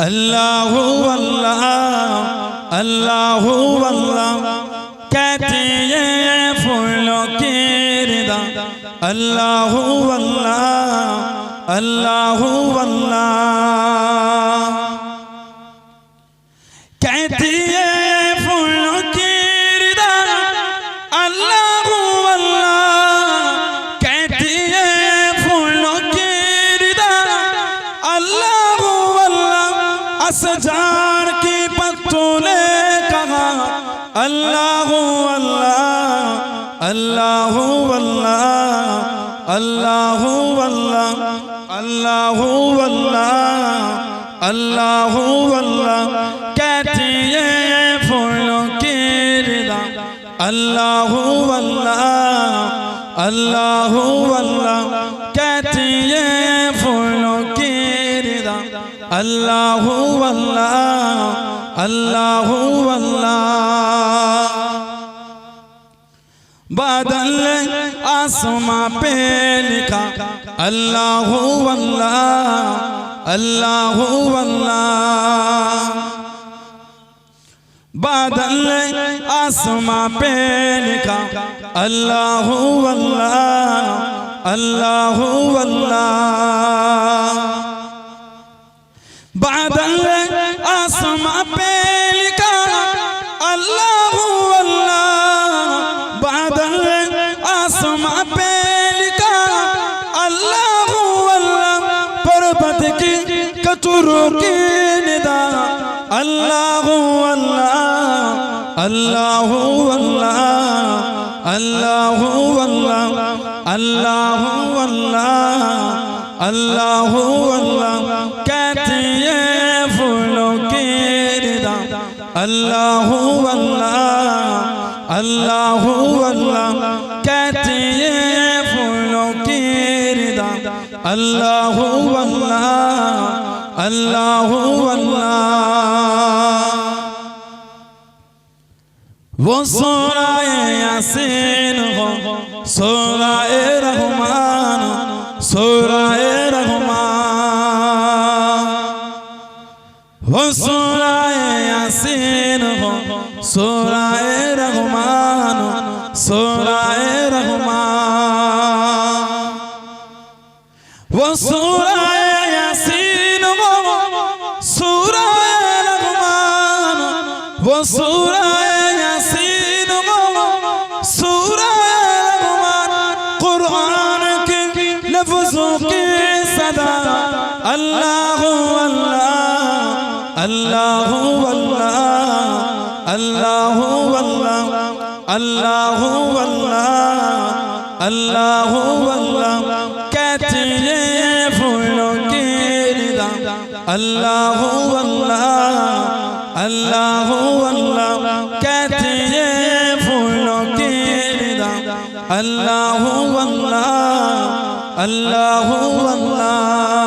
اللہ اللہ اللہ اللہ کہتے ہیں پھولوں کے ردا اللہ اللہ اللہ اللہ असजार की पत्तों ने कहा अल्लाह अल्लाह अल्लाह अल्लाह अल्लाह अल्लाह अल्लाह अल्लाह अल्लाह कहती है फूलों की रिदा अल्लाह अल्लाह अल्लाह अल्लाह कहती है फूलों की रिदा अल्लाह अल्लाह अल्लाह अल्लाह बादल आसमां पे लिखा अल्लाह अल्लाह अल्लाह अल्लाह बादल आसमां पे लिखा अल्लाह अल्लाह अल्लाह अल्लाह চতুরুকিন দা আল্লাহু আল্লাহ আল্লাহু আল্লাহ আল্লাহু আল্লাহ আল্লাহু আল্লাহ আল্লাহু আল্লাহ। কেতে ফুলকির দা আল্লাহু আল্লাহ আল্লাহু আল্লাহ। কেতে ফুলকির দা আল্লাহু আল্লাহ اللہ اللہ وہ سورہ یاسین ہو سورہ رحمان سورہ رحمان وہ سورہ یاسین ہو سورہ رحمان سورہ رحمان وہ سورہ اللہ اللہ اللہ اللہ اللہ اللہ اللہ اللہ اللہ اللہ کہتے ہیں پھولوں کی رضا اللہ اللہ আল্লাহ আল্লাহ कहते हैं फूलों के दाम अल्लाह अल्लाह अल्लाह अल्लाह